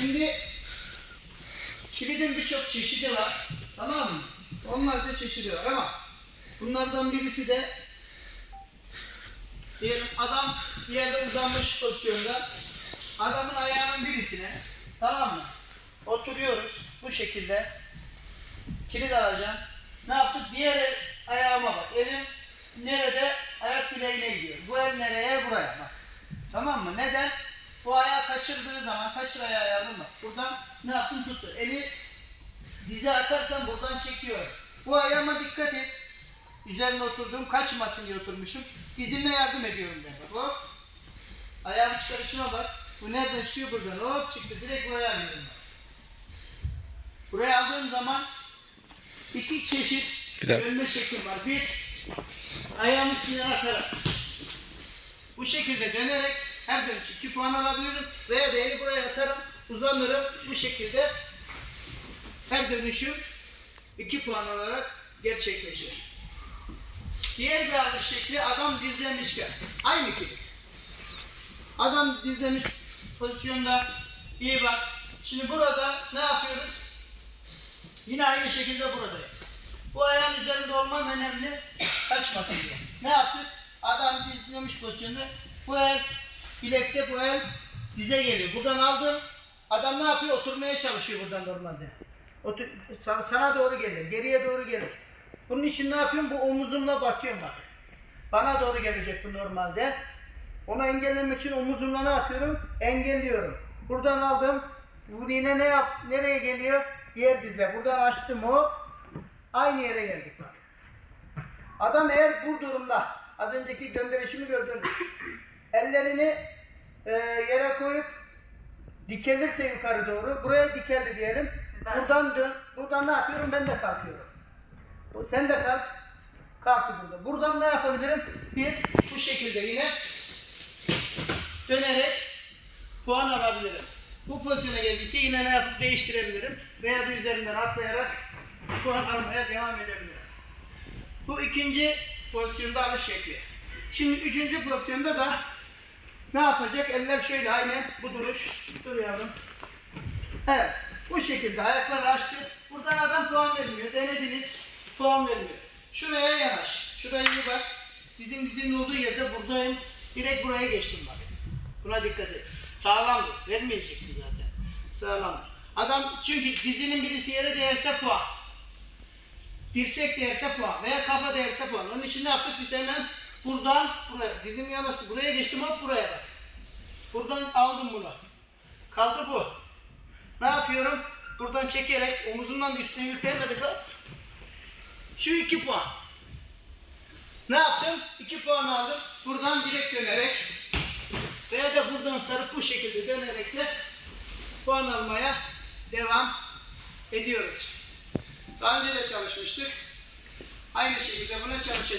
Şimdi kilidin birçok çeşidi var. Tamam mı? Onlarca çeşidi var ama bunlardan birisi de diyelim adam bir yerde uzanmış pozisyonda adamın ayağının birisine tamam mı? Oturuyoruz bu şekilde kilit alacağım. Ne yaptık? Diğer ayağıma bak. Elim nerede? Ayak bileğine gidiyor. Bu el nereye? Buraya bak. Tamam mı? Neden? Bu ayağı kaçırdığı zaman, kaçır ayağı yavrum bak. Buradan ne yaptın? Tuttu. Eli dize atarsan buradan çekiyor. Bu ayağıma dikkat et. Üzerine oturduğum kaçmasın diye oturmuşum. Dizimle yardım ediyorum ben. Bak hop. Ayağım çıkarışına bak. Bu nereden çıkıyor buradan? Hop çıktı. Direkt buraya alıyorum bak. Buraya aldığım zaman iki çeşit dönme şeklim var. Bir, ayağımı üstünden atarak. Bu şekilde dönerek her dönüş 2 puan alabilirim. Veya da eli buraya atarım, uzanırım. Bu şekilde her dönüşüm 2 puan olarak gerçekleşir. Diğer bir alış şekli adam dizlemişken. Aynı kilit. Adam dizlemiş pozisyonda iyi bak. Şimdi burada ne yapıyoruz? Yine aynı şekilde buradayım. Bu ayağın üzerinde olmam önemli. Kaçmasın diye. Ne yaptık? Adam dizlemiş pozisyonda. Bu el bilekte bu el dize geliyor. Buradan aldım. Adam ne yapıyor? Oturmaya çalışıyor buradan normalde. Otur, sa- sana doğru gelir. Geriye doğru gelir. Bunun için ne yapıyorum? Bu omuzumla basıyorum bak. Bana doğru gelecek bu normalde. Onu engellemek için omuzumla ne yapıyorum? Engelliyorum. Buradan aldım. Bu yine ne yap? Nereye geliyor? Diğer dize. Buradan açtım o. Aynı yere geldik bak. Adam eğer bu durumda az önceki gönderişimi gördünüz. Ellerini e, yere koyup dikelirse yukarı doğru. Buraya dikeldi diyelim. Buradan dön. Buradan ne yapıyorum? Ben de kalkıyorum. Sen de kalk. Kalktı burada. Buradan ne yapabilirim? Bir, bu şekilde yine dönerek puan alabilirim. Bu pozisyona geldiyse yine ne yapıp değiştirebilirim. Veya da üzerinden atlayarak puan almaya devam edebilirim. Bu ikinci pozisyonda alış şekli. Şimdi üçüncü pozisyonda da ne yapacak? Eller şöyle aynen bu duruş. Dur yavrum. Evet. Bu şekilde ayakları açtı. Buradan adam puan vermiyor. Denediniz. Puan vermiyor. Şuraya yanaş. Şuraya iyi bak. Bizim dizinin olduğu yerde buradayım. Direkt buraya geçtim bak. Buna dikkat et. Sağlam dur. Vermeyeceksin zaten. Sağlam dur. Adam çünkü dizinin birisi yere değerse puan. Dirsek değerse puan veya kafa değerse puan. Onun için ne yaptık biz hemen buradan buraya. Dizim yanaştı. Buraya geçtim hop buraya bak. Buradan aldım bunu. Kaldı bu. Ne yapıyorum? Buradan çekerek omuzumdan da üstüne yükleyemedik bak. Şu iki puan. Ne yaptım? İki puan aldım. Buradan direkt dönerek veya da buradan sarıp bu şekilde dönerek de puan almaya devam ediyoruz. Daha önce de çalışmıştık. Aynı şekilde buna çalışacağız.